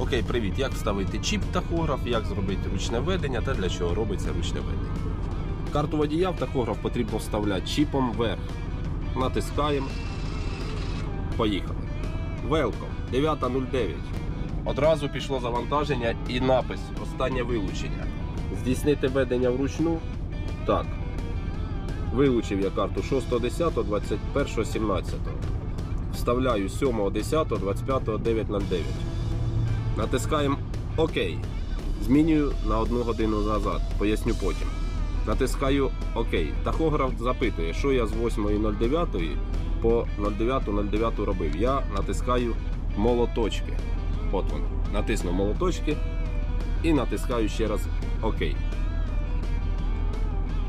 Окей, привіт. Як вставити чіп тахограф, як зробити ручне ведення та для чого робиться ручне ведення. Карту водія в тахограф потрібно вставляти чіпом вверх. Натискаємо. Поїхали. Welcome 9.09. Одразу пішло завантаження і напис Останнє вилучення. Здійснити ведення вручну. Так. Вилучив я карту 6.10, 21.17. Вставляю 7.10, 25.909. Натискаємо ОК. Змінюю на одну годину назад. Поясню потім. Натискаю ОК. Тахограф запитує, що я з 8.09 по 09.09 робив. Я натискаю молоточки. От воно. Натисну молоточки і натискаю ще раз ОК.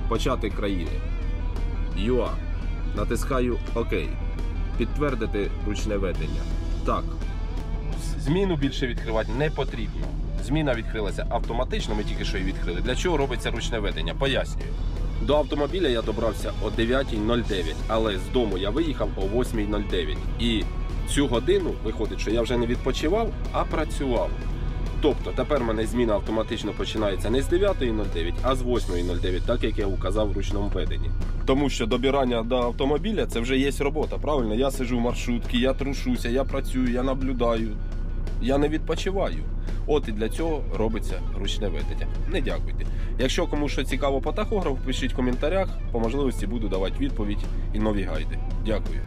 Почати країни. ЮА. Натискаю ОК. Підтвердити ручне ведення. Так. Зміну більше відкривати не потрібно. Зміна відкрилася автоматично, ми тільки що її відкрили. Для чого робиться ручне ведення? Пояснюю. До автомобіля я добрався о 9.09, але з дому я виїхав о 8.09. І цю годину виходить, що я вже не відпочивав, а працював. Тобто тепер в мене зміна автоматично починається не з 9.09, а з 8.09, так як я указав в ручному веденні. Тому що добирання до автомобіля це вже є робота. Правильно, я сижу в маршрутці, я трушуся, я працюю, я наблюдаю. Я не відпочиваю. От і для цього робиться ручне ведення. Не дякуйте. Якщо кому що цікаво по тахографу, пишіть в коментарях. По можливості буду давати відповідь і нові гайди. Дякую.